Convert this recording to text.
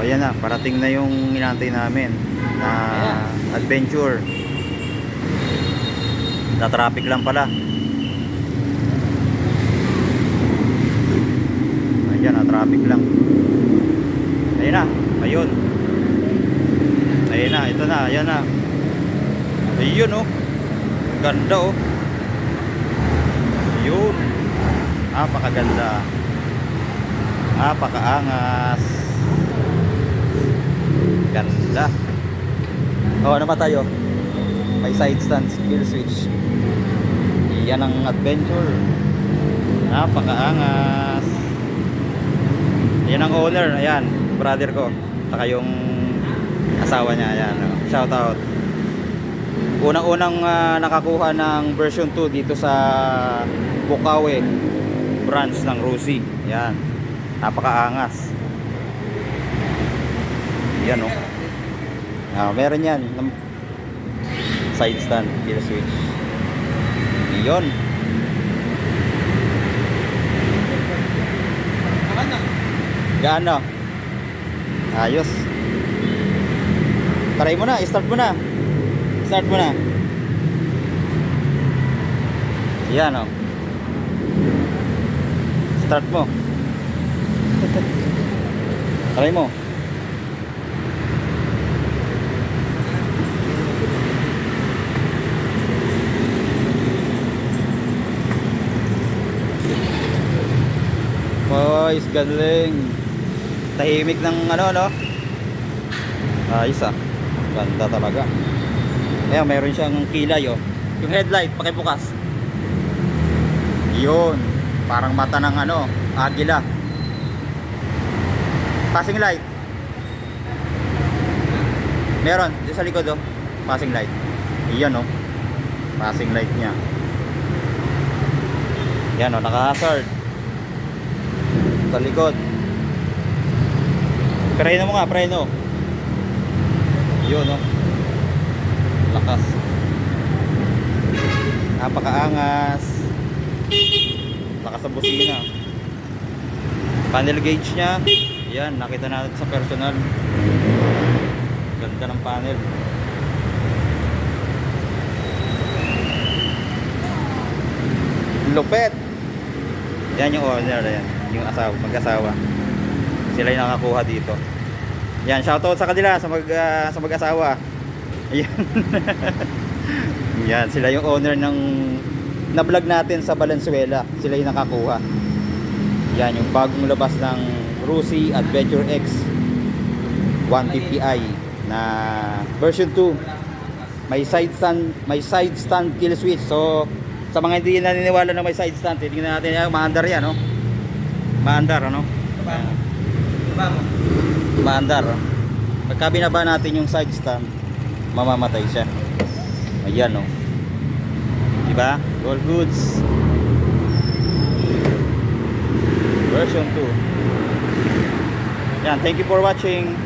So ayan na, parating na yung inantay namin na adventure. Na traffic lang pala. Ayan na, traffic lang. Ayun na, ayun. Ayun na, ito na, ayan na. Ayun oh. Ganda oh. Ayun. Napakaganda. Napakaangas. Ganda. Oh, ano pa tayo? May side stand kill switch. Yan ang adventure. Napakaangas. Yan ang owner, ayan, brother ko. Saka yung asawa niya, ayan. oh. Shout out. Unang-unang ah, nakakuha ng version 2 dito sa Bukawi branch ng Rusi. Yan. Napakaangas. Yan oh. Ah, meron yan. Side stand, kill switch. Yon. Gaano? Ayos. Try mo na, start mo na. Start mo na. Yan oh. Start mo. Try mo. Boys, galing. Tahimik ng ano, no? Ayos ah. Ganda talaga. Ayan, mayroon siyang kilay, oh. Yung headlight, pakibukas. Yun. Parang mata ng ano, agila. Passing light. Meron, dito sa likod, oh. Passing light. Iyan, oh. Passing light niya. Yan, oh, naka-hazard. Sa likod. Preno mo nga, preno. Yun, oh. Lakas. Napakaangas. Lakas sa busina. Panel gauge niya. Yan, nakita natin sa personal. Ganda ng panel. Lupet. Yan yung owner, yan. Yung asawa, mag-asawa. Sila yung nakakuha dito. Yan, shoutout sa kanila sa mag ah, sa mag-asawa. Yan. Yan, sila yung owner ng na-vlog natin sa Valenzuela. Sila yung nakakuha. Yan, yung bagong labas ng Rusi Adventure X 150i na version 2. May side stand, may side stand kill switch. So, sa mga hindi naniniwala na may side stand, tingnan natin yan, maandar yan, no? Maandar, ano? Maandar. oh. Pagka binaba natin yung side stand, mamamatay siya. Ayan, no? Diba? All goods. Version 2. Yan, thank you for watching.